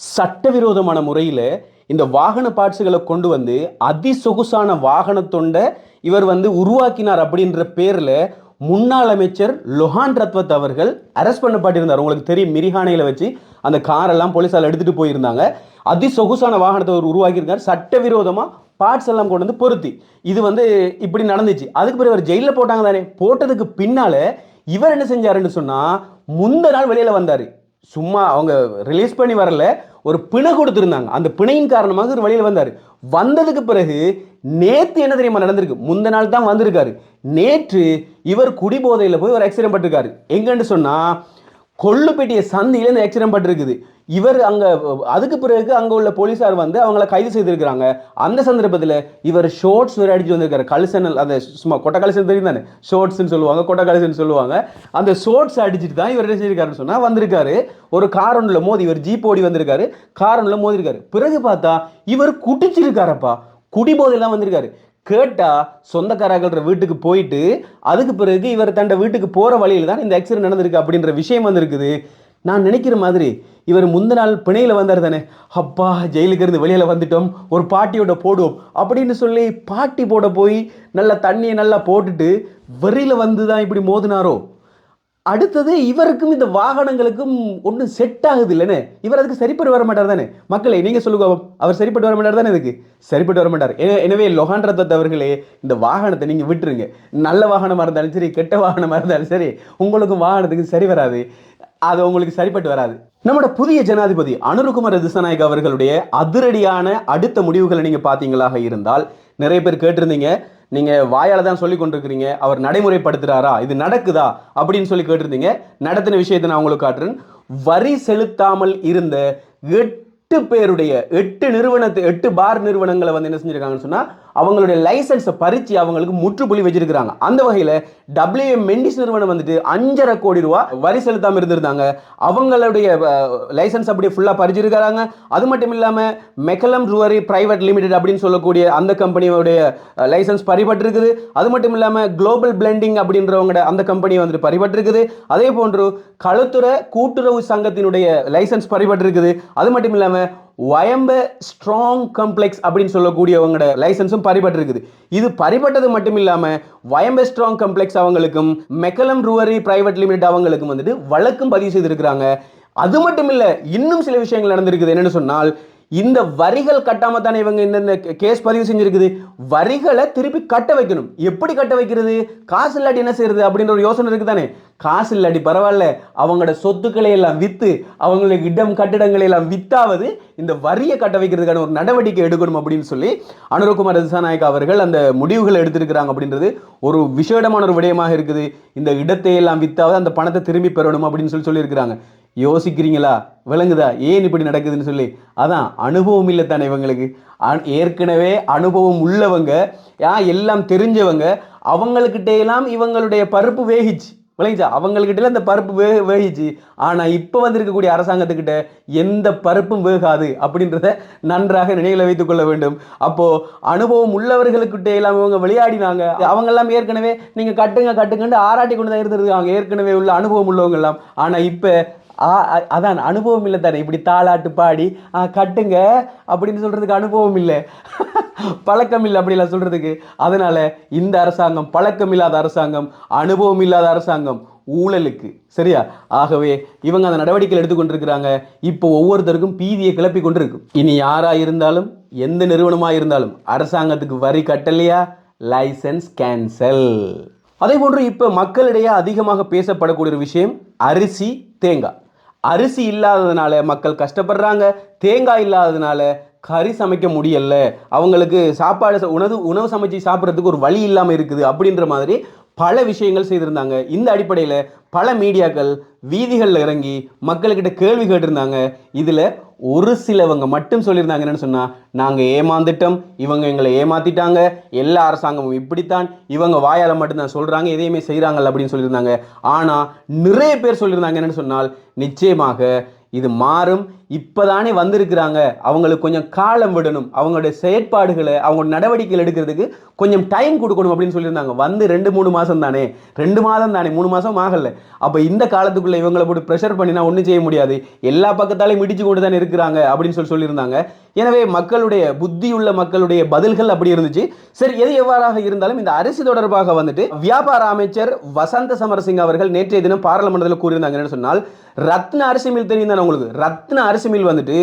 சட்டவிரோதமான முறையில் இந்த வாகன பார்ட்ஸுகளை கொண்டு வந்து அதிசொகுசான வாகனத்தொண்டை இவர் வந்து உருவாக்கினார் அப்படின்ற பேரில் முன்னாள் அமைச்சர் லொஹான் ரத்வத் அவர்கள் அரெஸ்ட் பண்ணப்பட்டிருந்தார். உங்களுக்கு தெரியும் மிரிஹானையில் வச்சு அந்த காரெல்லாம் போலீஸால் எடுத்துகிட்டு போயிருந்தாங்க. அதிசொகுசான வாகனத்தை அவர் உருவாக்கியிருக்கார். சட்டவிரோதமாக பார்ட்ஸ் எல்லாம் கொண்டு வந்து பொருத்தி. இது வந்து இப்படி நடந்துச்சு. அதுக்கு பிறகு அவர் ஜெயிலில் போட்டாங்க தானே. போட்டதுக்கு பின்னால் இவர் என்ன செஞ்சாருன்னு சொன்னால் முந்த நாள் வெளியில் வந்தார். சும்மா அவங்க ரிலீஸ் பண்ணி வரல ஒரு பிணை கொடுத்துருந்தாங்க. அந்த பிணையின் காரணமாக ஒரு வழியில் வந்தார். வந்ததுக்கு பிறகு நேற்று என்ன தெரியுமா நடந்திருக்கு? முந்த நாள் தான் வந்திருக்காரு. நேற்று இவர் குடிபோதையில் போய் ஒரு ஆக்சிடென்ட் பட்டிருக்காரு. எங்கன்னு சொன்னால் கொள்ளுப்பேட்டிய சந்தியில் இந்த ஆக்சிடென்ட் பட்டிருக்குது. இவர் அங்கே அதுக்கு பிறகு அங்கே உள்ள போலீஸார் வந்து அவங்கள கைது செய்திருக்கிறாங்க. அந்த சந்தர்ப்பத்தில் இவர் ஷோர்ட்ஸ் வேற அடிச்சு வந்திருக்காரு. கலிசனல் அந்த சும்மா கொட்டை கலிசன் தெரியும் தானே? ஷோர்ட்ஸ்னு சொல்லுவாங்க கொட்டை கலிசன் சொல்லுவாங்க. அந்த ஷோர்ட்ஸ் அடிச்சுட்டு தான் இவர் என்ன செஞ்சிருக்காருன்னு சொன்னால் வந்திருக்காரு. ஒரு காரனில் மோதி இவர் ஜீப் ஓடி வந்திருக்காரு. கார் மோதி மோதிருக்காரு. பிறகு பார்த்தா இவர் குடிச்சிருக்காரப்பா. குடிபோதெல்லாம் வந்திருக்காரு. கேட்டால் சொந்தக்காரர்கள வீட்டுக்கு போயிட்டு அதுக்கு பிறகு இவர் தண்ட வீட்டுக்கு போகிற வழியில் தான் இந்த ஆக்சிடென்ட் நடந்திருக்கு அப்படின்ற விஷயம் வந்திருக்குது. நான் நினைக்கிற மாதிரி இவர் முந்த நாள் பிணையில் வந்தார் தானே. அப்பா ஜெயிலுக்கு இருந்து வெளியில் வந்துட்டோம் ஒரு பாட்டியோட போடுவோம் அப்படின்னு சொல்லி பாட்டி போட போய் நல்லா தண்ணியை நல்லா போட்டுட்டு வெறியில் வந்து தான் இப்படி மோதினாரோ? அடுத்தது இவருக்கும் இந்த வாகனங்களுக்கும் ஒன்றும் செட் ஆகுது இல்லைன்னு இவர் அதுக்கு சரிப்பட்டு வர மாட்டார் தானே? மக்களை நீங்கள் சொல்லுங்க அவர் சரிப்பட்டு வர மாட்டார் தானே இதுக்கு? சரிப்பட்டு வர மாட்டார். எனவே லொஹான் ரத்தத் அவர்களே இந்த வாகனத்தை நீங்கள் விட்டுருங்க. நல்ல வாகனமாக இருந்தாலும் சரி கெட்ட வாகனமாக இருந்தாலும் சரி உங்களுக்கும் வாகனத்துக்கு சரி வராது. அது உங்களுக்கு சரிப்பட்டு வராது. நம்மளோட புதிய ஜனாதிபதி அனுருகுமார திசநாயக் அவர்களுடைய அதிரடியான அடுத்த முடிவுகளை நீங்கள் பார்த்தீங்களாக இருந்தால் நிறைய பேர் கேட்டிருந்தீங்க. நீங்க வாயால தான் சொல்லி கொண்டிருக்கிறீங்க. அவர் நடைமுறைப்படுத்துறாரா? இது நடக்குதா? அப்படின்னு சொல்லி கேட்டிருந்தீங்க. நடத்தின விஷயத்தை நான் உங்களுக்கு காட்டுறேன். வரி செலுத்தாமல் இருந்த எட்டு பேருடைய எட்டு நிறுவனத்தை எட்டு பார் நிறுவனங்களை வந்து என்ன செஞ்சிருக்காங்கன்னு சொன்னா அவங்களுடைய லைசன்ஸை பறித்து அவங்களுக்கு முற்றுப்புள்ளி வச்சிருக்கிறாங்க. அந்த வகையில் டபிள்யூஎம் மெண்டிஸ் நிறுவனம் வந்துட்டு அஞ்சரை கோடி ரூபா வரி செலுத்தாமல் இருந்திருந்தாங்க. அவங்களுடைய லைசன்ஸ் அப்படியே ஃபுல்லாக பறிச்சிருக்கிறாங்க. அது மட்டும் இல்லாமல் மெக்கலம் ரூவரி பிரைவேட் லிமிடெட் அப்படின்னு சொல்லக்கூடிய அந்த கம்பெனியோடைய லைசன்ஸ் பறிபட்டிருக்குது. அது மட்டும் இல்லாமல் குளோபல் பிளெண்டிங் அப்படின்றவங்களோட அந்த கம்பெனி வந்துட்டு பறிபட்டிருக்குது. அதே போன்று களுத்துறை கூட்டுறவு சங்கத்தினுடைய லைசன்ஸ் பறிபட்டிருக்குது. அது மட்டும் இல்லாமல் வயம்ப ஸ்ட்ராங் காம்ப்ளெக்ஸ் அப்படின்னு சொல்லக்கூடியவங்களோட லைசன்ஸும் பறிபட்டிருக்குது இது பறிபட்டது மட்டும் இல்லாமல் வயம்ப ஸ்ட்ராங் காம்ப்ளெக்ஸ் அவங்களுக்கும் மெக்கலம் ரூவரி பிரைவேட் லிமிடெட் அவங்களுக்கும் வந்துட்டு வழக்கும் பதிவு செய்திருக்கிறாங்க. அது மட்டும் இல்லை இன்னும் சில விஷயங்கள் நடந்திருக்குது. என்னென்னு சொன்னால் இந்த வரிகள் கட்டாம தானே இவங்க இந்த கேஸ் பதிவு செஞ்சிருக்குது? வரிகளை திருப்பி கட்ட வைக்கணும். எப்படி கட்ட வைக்கிறது? காசு இல்லாட்டி என்ன செய்யறது? அப்படின்ற ஒரு யோசனை இருக்கு தானே காசு இல்லாட்டி பரவாயில்ல அவங்களோட சொத்துக்களை எல்லாம் வித்து அவங்களுக்கு இடம் கட்டிடங்களை எல்லாம் வித்தாவது இந்த வரியை கட்ட வைக்கிறதுக்கான ஒரு நடவடிக்கை எடுக்கணும் அப்படின்னு சொல்லி அனுரகுமார் திசாநாயக் அவர்கள் அந்த முடிவுகளை எடுத்திருக்கிறாங்க அப்படின்றது ஒரு விசேடமான ஒரு விடயமாக இருக்குது. இந்த இடத்தை எல்லாம் வித்தாவது அந்த பணத்தை திரும்பி பெறணும் அப்படின்னு சொல்லி சொல்லியிருக்கிறாங்க. யோசிக்கிறீங்களா? விளங்குதா? ஏன் இப்படி நடக்குதுன்னு சொல்லி. அதான் அனுபவம் இல்லை தானே இவங்களுக்கு ஏற்கனவே அனுபவம் உள்ளவங்க யா எல்லாம் தெரிஞ்சவங்க அவங்கக்கிட்ட இவங்களுடைய பருப்பு வேகிச்சு. விளங்கிச்சா? அவங்கக்கிட்ட இந்த பருப்பு வே வேகிச்சு. ஆனால் இப்போ வந்திருக்கக்கூடிய அரசாங்கத்துக்கிட்ட எந்த பருப்பும் வேகாது அப்படின்றத நன்றாக நினைவில் வைத்துக் கொள்ள வேண்டும். அப்போது அனுபவம் உள்ளவர்களுக்கிட்ட எல்லாம் இவங்க விளையாடினாங்க. அவங்கெல்லாம் ஏற்கனவே நீங்கள் கட்டுங்க கட்டுங்கன்னு ஆராட்டி கொண்டு தான் இருந்திருக்காங்க. ஏற்கனவே உள்ள அனுபவம் உள்ளவங்க எல்லாம் இப்போ அதான் அனுபவம் இல்லை தானே? இப்படி தாளாட்டு பாடி ஆ, கட்டுங்க அப்படின்னு சொல்கிறதுக்கு அனுபவம் இல்லை. பழக்கம் இல்லை அப்படிலாம் சொல்கிறதுக்கு அதனால் இந்த அரசாங்கம் பழக்கம் இல்லாத அரசாங்கம் அனுபவம் இல்லாத அரசாங்கம் ஊழலுக்கு. சரியா? ஆகவே இவங்க அந்த நடவடிக்கைகள் எடுத்துக்கொண்டிருக்கிறாங்க. இப்போ ஒவ்வொருத்தருக்கும் பீதியை கிளப்பி கொண்டிருக்கும் இனி யாராக இருந்தாலும் எந்த நிறுவனமாக இருந்தாலும் அரசாங்கத்துக்கு வரி கட்டலையா? லைசன்ஸ் கேன்சல் அதே போன்று இப்போ மக்களிடையே அதிகமாக பேசப்படக்கூடிய ஒரு விஷயம் அரிசி தேங்காய். அரிசி இல்லாததுனால மக்கள் கஷ்டப்படுறாங்க. தேங்காய் இல்லாததுனால கறி சமைக்க முடியல. அவங்களுக்கு சாப்பாடு ச- உணவு உணவு சமைச்சு சாப்பிட்றதுக்கு ஒரு வழி இல்லாமல் இருக்குது அப்படின்ற மாதிரி பல விஷயங்கள் செய்திருந்தாங்க. இந்த அடிப்படையில் பல மீடியாக்கள் வீதிகளில் இறங்கி மக்கள்கிட்ட கேள்வி கேட்டிருந்தாங்க. இதில் ஒரு சிலவங்க மட்டும் சொல்லியிருந்தாங்க. என்னென்னு சொன்னால் நாங்கள் ஏமாந்துட்டோம். இவங்க எங்களை ஏமாத்திட்டாங்க. எல்லா அரசாங்கமும் இப்படித்தான். இவங்க வாயால் மட்டும்தான் சொல்கிறாங்க எதையுமே செய்கிறாங்க அப்படின்னு சொல்லியிருந்தாங்க. ஆனால் நிறைய பேர் சொல்லியிருந்தாங்க. என்னென்னு சொன்னால் நிச்சயமாக இது மாறும். இப்போதானே வந்திருக்கிறாங்க. அவங்களுக்கு கொஞ்சம் காலம் விடணும். அவங்களுடைய செயற்பாடுகளை அவங்களோட நடவடிக்கைகள் எடுக்கிறதுக்கு கொஞ்சம் டைம் கொடுக்கணும் அப்படின்னு சொல்லியிருந்தாங்க. வந்து ரெண்டு மூணு மாதம் தானே? ரெண்டு மாதம் தானே? மூணு மாதம் ஆகல. அப்போ இந்த காலத்துக்குள்ளே இவங்களை போட்டு ப்ரெஷர் பண்ணினா ஒன்றும் செய்ய முடியாது. எல்லா பக்கத்தாலையும் மிடிச்சு கொண்டு தானே இருக்கிறாங்க அப்படின்னு சொல்லி சொல்லியிருந்தாங்க. எனவே மக்களுடைய புத்தியுள்ள மக்களுடைய பதில்கள் அப்படி இருந்துச்சு. சரி எது எவ்வாறாக இருந்தாலும் இந்த அரிசி தொடர்பாக வந்துட்டு வியாபார அமைச்சர் வசந்த சமரசிங் அவர்கள் நேற்றைய தினம் பாராளுமன்றத்தில் கூறியிருந்தாங்க. என்னன்னு சொன்னால் ரத்ன அரிசி மில் தெரியும் உங்களுக்கு. ரத்ன அரிசி மில் வந்துட்டு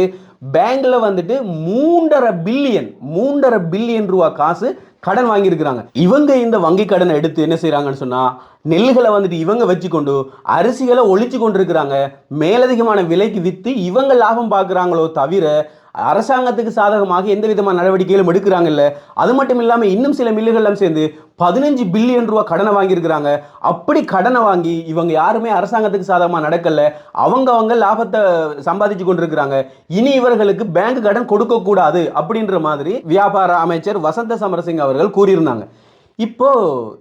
பேங்க்ல வந்துட்டு மூன்றரை பில்லியன் மூன்றரை பில்லியன் ரூபா காசு கடன் வாங்கியிருக்கிறாங்க. இவங்க இந்த வங்கி கடனை எடுத்து என்ன செய்கிறாங்கன்னு சொன்னா நெல்களை வந்துட்டு இவங்க வச்சுக்கொண்டு அரிசிகளை ஒழிச்சு கொண்டு இருக்கிறாங்க மேலதிகமான விலைக்கு விற்று இவங்க லாபம் பார்க்குறாங்களோ தவிர அரசாங்கத்துக்கு சாதகமாக எந்த விதமான நடவடிக்கைகளும் எடுக்கிறாங்கல்ல? அது மட்டும் இல்லாமல் இன்னும் சில மில்லுகள்லாம் சேர்ந்து பதினஞ்சு பில்லியன் ரூபா கடனை வாங்கியிருக்கிறாங்க. அப்படி கடனை வாங்கி இவங்க யாருமே அரசாங்கத்துக்கு சாதகமாக நடக்கல. அவங்க அவங்க லாபத்தை சம்பாதிச்சு கொண்டிருக்கிறாங்க. இனி இவர்களுக்கு பேங்க் கடன் கொடுக்கக்கூடாது அப்படின்ற மாதிரி வியாபார அமைச்சர் வசந்த சமரசிங் அவர்கள் கூறியிருந்தாங்க. இப்போ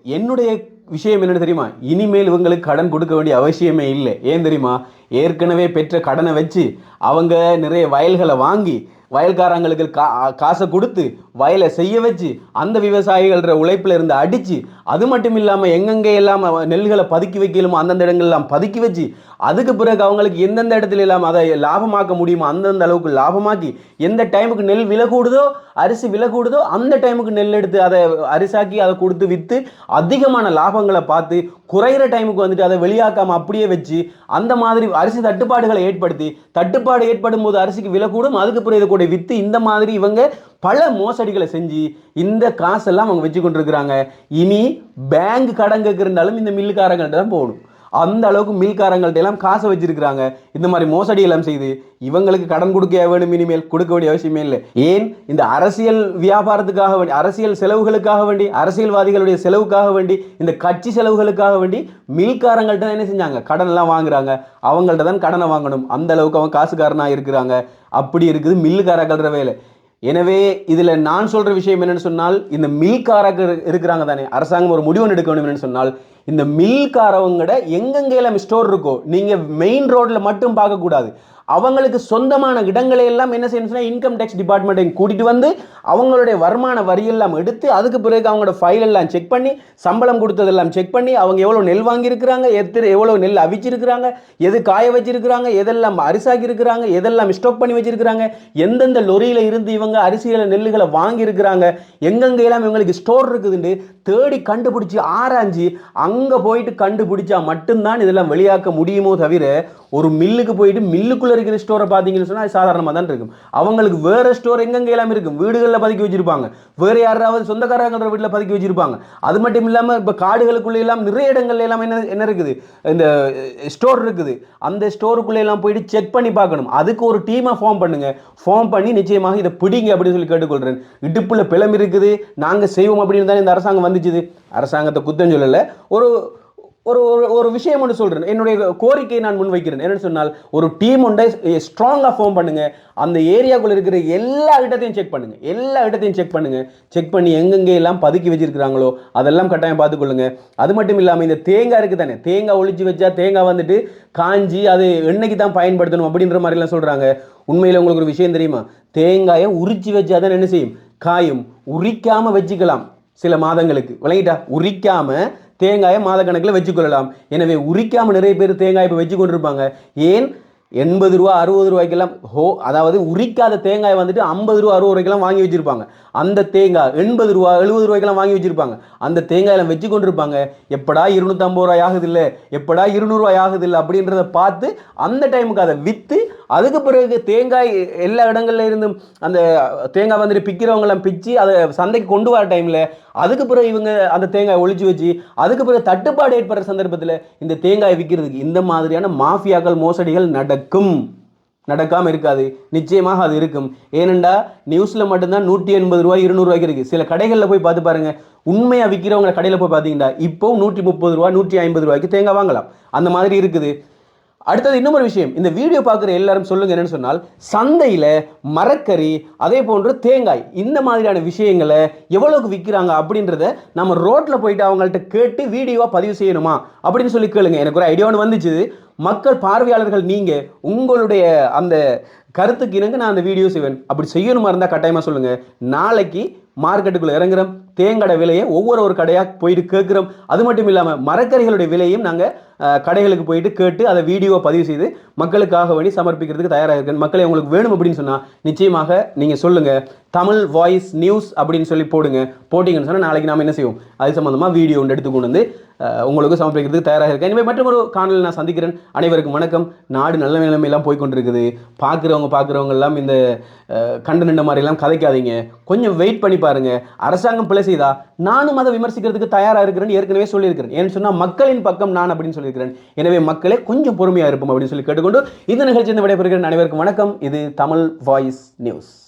என்னுடைய விஷயம் என்னென்னு தெரியுமா? இனிமேல் இவங்களுக்கு கடன் கொடுக்க வேண்டிய அவசியமே இல்லை. ஏன் தெரியுமா? ஏற்கனவே பெற்ற கடனை வச்சு அவங்க நிறைய வயல்களை வாங்கி வயல்காரங்களுக்கு கா காசை கொடுத்து வயலை செய்ய வச்சு அந்த விவசாயிகள உழைப்பில் இருந்து அடித்து அது மட்டும் இல்லாமல் எங்கெங்கே எல்லாம் நெல்களை பதுக்கி வைக்கலுமோ அந்தந்த இடங்கள்லாம் பதுக்கி வச்சு அதுக்கு பிறகு அவங்களுக்கு எந்தெந்த இடத்துல இல்லாமல் அதை லாபமாக்க முடியுமோ அந்தந்த அளவுக்கு லாபமாக்கி எந்த டைமுக்கு நெல் விலை கூடுதோ அரிசி விலை கூடுதோ அந்த டைமுக்கு நெல் எடுத்து அதை அரிசாக்கி அதை கொடுத்து விற்று அதிகமான லாபங்களை பார்த்து குறையிற டைமுக்கு வந்துட்டு அதை வெளியாக்காமல் அப்படியே வச்சு அந்த மாதிரி அரிசி தட்டுப்பாடுகளை ஏற்படுத்தி தட்டுப்பாடு ஏற்படும் போது அரிசிக்கு விலை கூடும் அதுக்கு பிறகு இதை வித்து இந்த மாதிரி இவங்க பல மோசடிகளை செஞ்சு இந்த காசெல்லாம் அவங்க வச்சு கொண்டிருக்கிறாங்க இனி பேங்க் கடன் கேட்கிருந்தாலும் இந்த மில்லுக்காரங்கள்ட்ட தான் போகணும். அந்த அளவுக்கு மில்காரங்கள்ட்ட எல்லாம் காசை வச்சிருக்கிறாங்க. இந்த மாதிரி மோசடி எல்லாம் செய்து இவங்களுக்கு கடன் கொடுக்க வேணும் இனிமேல். கொடுக்க வேண்டிய அவசியமே இல்லை. ஏன்? இந்த அரசியல் வியாபாரத்துக்காக வேண்டி அரசியல் செலவுகளுக்காக வேண்டி அரசியல்வாதிகளுடைய செலவுக்காக வேண்டி இந்த கட்சி செலவுகளுக்காக வேண்டி மில்காரங்கள்ட்ட தான் என்ன செஞ்சாங்க? கடன் எல்லாம் வாங்குறாங்க. அவங்கள்ட்ட தான் கடனை வாங்கணும். அந்த அளவுக்கு அவங்க காசுக்காரனாக இருக்கிறாங்க. அப்படி இருக்குது மில்லுக்காரர்கள்ற வேலை. எனவே இதில் நான் சொல்கிற விஷயம் என்னென்னு சொன்னால் இந்த மில்காரர்கள் இருக்கிறாங்க தானே. அரசாங்கம் ஒரு முடிவு எடுக்க வேண்டும் என்னென்னு சொன்னால் இந்த மில்காரவங்கட எங்கெங்கெல்லாம் ஸ்டோர் இருக்கோ நீங்க மெயின் ரோட்டில் மட்டும் பார்க்க கூடாது அவங்களுக்கு சொந்தமான இடங்களை எல்லாம் என்ன செய்யணும்னா இன்கம் டேக்ஸ் டிபார்ட்மெண்ட்டை கூட்டிட்டு வந்து அவங்களுடைய வருமான வரி எல்லாம் எடுத்து அதுக்கு பிறகு அவங்களோட ஃபைல் எல்லாம் செக் பண்ணி சம்பளம் கொடுத்ததெல்லாம் செக் பண்ணி அவங்க எவ்வளோ நெல் வாங்கியிருக்கிறாங்க எத்தனை எவ்வளோ நெல் அவிச்சிருக்கிறாங்க எது காய வச்சிருக்கிறாங்க எதெல்லாம் அரிசாக்கி இருக்கிறாங்க எதெல்லாம் ஸ்டாக் பண்ணி வச்சிருக்கிறாங்க எந்தெந்த லொரியில் இருந்து இவங்க அரிசிகளை நெல்லுகளை வாங்கியிருக்கிறாங்க எங்கெங்க எல்லாம் இவங்களுக்கு ஸ்டோர் இருக்குதுன்னு தேடி கண்டுபிடிச்சி ஆராய்ஞ்சு அங்கே போயிட்டு கண்டுபிடிச்சா மட்டும்தான் இதெல்லாம் வெளியாக்க முடியுமோ தவிர ஒரு மில்லுக்கு போயிட்டு மில்லுக்குள்ளே இருக்கிற ஸ்டோரை பார்த்தீங்கன்னு சொன்னால் சாதாரணமாக தான் இருக்கும். அவங்களுக்கு வேறு ஸ்டோர் எங்கெங்க எல்லாம் இருக்கும்? வீடுகளில் பதுக்கி வச்சிருப்பாங்க. வேறு யாராவது சொந்தக்காரங்கள வீட்டில் பதுக்கி வச்சிருப்பாங்க. அது மட்டும் இல்லாமல் இப்போ காடுகளுக்குள்ளே எல்லாம் நிறைய இடங்கள்ல எல்லாம் என்ன என்ன இருக்குது? இந்த ஸ்டோர் இருக்குது. அந்த ஸ்டோருக்குள்ளே எல்லாம் போயிட்டு செக் பண்ணி பார்க்கணும். அதுக்கு ஒரு டீமை ஃபார்ம் பண்ணுங்க. ஃபார்ம் பண்ணி நிச்சயமாக இதை பிடிங்க அப்படின்னு சொல்லி கேட்டுக்கொள்கிறேன் இடுப்புல பிளம் இருக்குது. நாங்கள் செய்வோம் அப்படின்னு தான் இந்த அரசாங்கம் வந்துச்சுது. அரசாங்கத்தை குத்தம் சொல்லலை. ஒரு ஒரு ஒரு ஒரு விஷயம் ஒன்று சொல்கிறேன் என்னுடைய கோரிக்கையை நான் முன்வைக்கிறேன். என்னென்னு சொன்னால் ஒரு டீம் ஒன்றை ஸ்ட்ராங்காக ஃபார்ம் பண்ணுங்க. அந்த ஏரியாக்குள்ளே இருக்கிற எல்லா இடத்தையும் செக் பண்ணுங்க. எல்லா இடத்தையும் செக் பண்ணுங்க. செக் பண்ணி எங்கெங்கே எல்லாம் பதுக்கி வச்சிருக்கிறாங்களோ அதெல்லாம் கட்டாயம் பார்த்துக்கொள்ளுங்க அது மட்டும் இல்லாமல் இந்த தேங்காய் இருக்குது தானே? தேங்காய் ஒழிச்சு வச்சா தேங்காய் வந்துட்டு காஞ்சி அது எண்ணெய்க்கு தான் பயன்படுத்தணும் அப்படின்ற மாதிரிலாம் சொல்கிறாங்க உண்மையில் உங்களுக்கு ஒரு விஷயம் தெரியுமா? தேங்காயை உரிச்சு வச்சா தான் என்ன செய்யும்? காயும். உரிக்காமல் வச்சுக்கலாம் சில மாதங்களுக்கு. விளங்கிட்டா? உரிக்காமல் தேங்காயை மாதக்கணக்கில் வச்சுக்கொள்ளலாம். எனவே உரிக்காமல் நிறைய பேர் தேங்காய் இப்போ வச்சு கொண்டிருப்பாங்க ஏன்? எண்பது ரூபா அறுபது ரூபாய்க்கெல்லாம் ஹோ அதாவது உரிக்காத தேங்காய் வந்துட்டு ஐம்பது ரூபா அறுபது ரூபாய்க்கெல்லாம் வாங்கி வச்சிருப்பாங்க. அந்த தேங்காய் எண்பது ரூபா எழுபது ரூபாய்க்கெல்லாம் வாங்கி வச்சிருப்பாங்க. அந்த தேங்காயெல்லாம் வச்சு கொண்டிருப்பாங்க எப்படா இருநூத்தம்பது ரூபாய் ஆகுது இல்லை எப்படா இருநூறுவாய் ஆகுது இல்லை அப்படின்றத பார்த்து அந்த டைமுக்கு அதை விற்று அதுக்கு பிறகு தேங்காய் எல்லா இடங்கள்ல இருந்தும் அந்த தேங்காய் வந்துட்டு பிக்கிறவங்களாம் பிச்சு அதை சந்தைக்கு கொண்டு வர டைமில் அதுக்கு பிறகு இவங்க அந்த தேங்காய் ஒழிச்சு வச்சு அதுக்கு பிறகு தட்டுப்பாடு ஏற்படுற சந்தர்ப்பத்தில் இந்த தேங்காய் விற்கிறதுக்கு இந்த மாதிரியான மாஃபியாக்கள் மோசடிகள் நடக்கும். நடக்காம இருக்காது. நிச்சயமாக அது இருக்கும். ஏனெண்டா நியூஸ்ல மட்டும்தான் நூற்றி எண்பது ரூபாய் இருநூறுவாய்க்கு இருக்கு. சில கடைகளில் போய் பார்த்து பாருங்க. உண்மையாக விற்கிறவங்க கடையில் போய் பார்த்தீங்கன்னா இப்போ நூற்றி முப்பது ரூபா நூற்றி ஐம்பது ரூபாய்க்கு தேங்காய் வாங்கலாம். அந்த மாதிரி இருக்குது. அடுத்தது இன்னொரு விஷயம். இந்த வீடியோ பார்க்குற எல்லாரும் சொல்லுங்க என்னன்னு சொன்னால் சந்தையில் மரக்கறி அதே போன்று தேங்காய் இந்த மாதிரியான விஷயங்களை எவ்வளவுக்கு விற்கிறாங்க அப்படின்றத நம்ம ரோட்டில் போயிட்டு அவங்கள்ட்ட கேட்டு வீடியோவாக பதிவு செய்யணுமா அப்படின்னு சொல்லி கேளுங்க. எனக்கு ஒரு ஐடியா ஒன்று வந்துச்சு. மக்கள் பார்வையாளர்கள் நீங்கள் உங்களுடைய அந்த கருத்துக்கு இணங்க நான் அந்த வீடியோ செய்வேன். அப்படி செய்யணுமா இருந்தால் கட்டாயமாக சொல்லுங்கள் நாளைக்கு மார்க்கெட்டுக்குள்ளே இறங்குறோம். தேங்கடை விலையை ஒவ்வொரு ஒரு கடையாக போயிட்டு கேட்குறோம். அது மட்டும் இல்லாமல் மரக்கறிகளுடைய விலையும் நாங்கள் கடைகளுக்கு போயிட்டு கேட்டு அதை வீடியோவை பதிவு செய்து மக்களுக்காக வேண்டி சமர்ப்பிக்கிறதுக்கு தயாராக இருக்கேன். மக்களை உங்களுக்கு வேணும் அப்படின்னு சொன்னால் நிச்சயமாக நீங்கள் சொல்லுங்கள் தமிழ் வாய்ஸ் நியூஸ் அப்படின்னு சொல்லி போடுங்க. போட்டிங்கன்னு சொன்னால் நாளைக்கு நாம் என்ன செய்வோம்? அது சம்மந்தமாக வீடியோ ஒன்று எடுத்து கொண்டு வந்து உங்களுக்கு சமர்ப்பிக்கிறதுக்கு தயாராக இருக்கேன். இனிமேல் மற்றொரு காணொலி நான் சந்திக்கிறேன். அனைவருக்கும் வணக்கம். நாடு நல்ல நிலைமையெல்லாம் போய்கொண்டிருக்குது. பார்க்குறவங்க பார்க்குறவங்க எல்லாம் இந்த கண்டு நின்ற மாதிரிலாம் கதைக்காதீங்க. கொஞ்சம் வெயிட் பண்ணி பாருங்க. அரசாங்கம் பிழை செய்தா? நானும் அதை விமர்சிக்கிறதுக்கு தயாராக இருக்கிறேன்னு ஏற்கனவே சொல்லியிருக்கிறேன். ஏன்னு சொன்னால் மக்களின் பக்கம் நான் அப்படின்னு சொல்லியிருக்கிறேன். எனவே மக்களே கொஞ்சம் பொறுமையாக இருப்போம் அப்படின்னு சொல்லி கேட்டுக்கொண்டு இந்த நிகழ்ச்சி விடைபெறுகிறேன். அனைவருக்கும் வணக்கம். இது தமிழ் வாய்ஸ் நியூஸ்.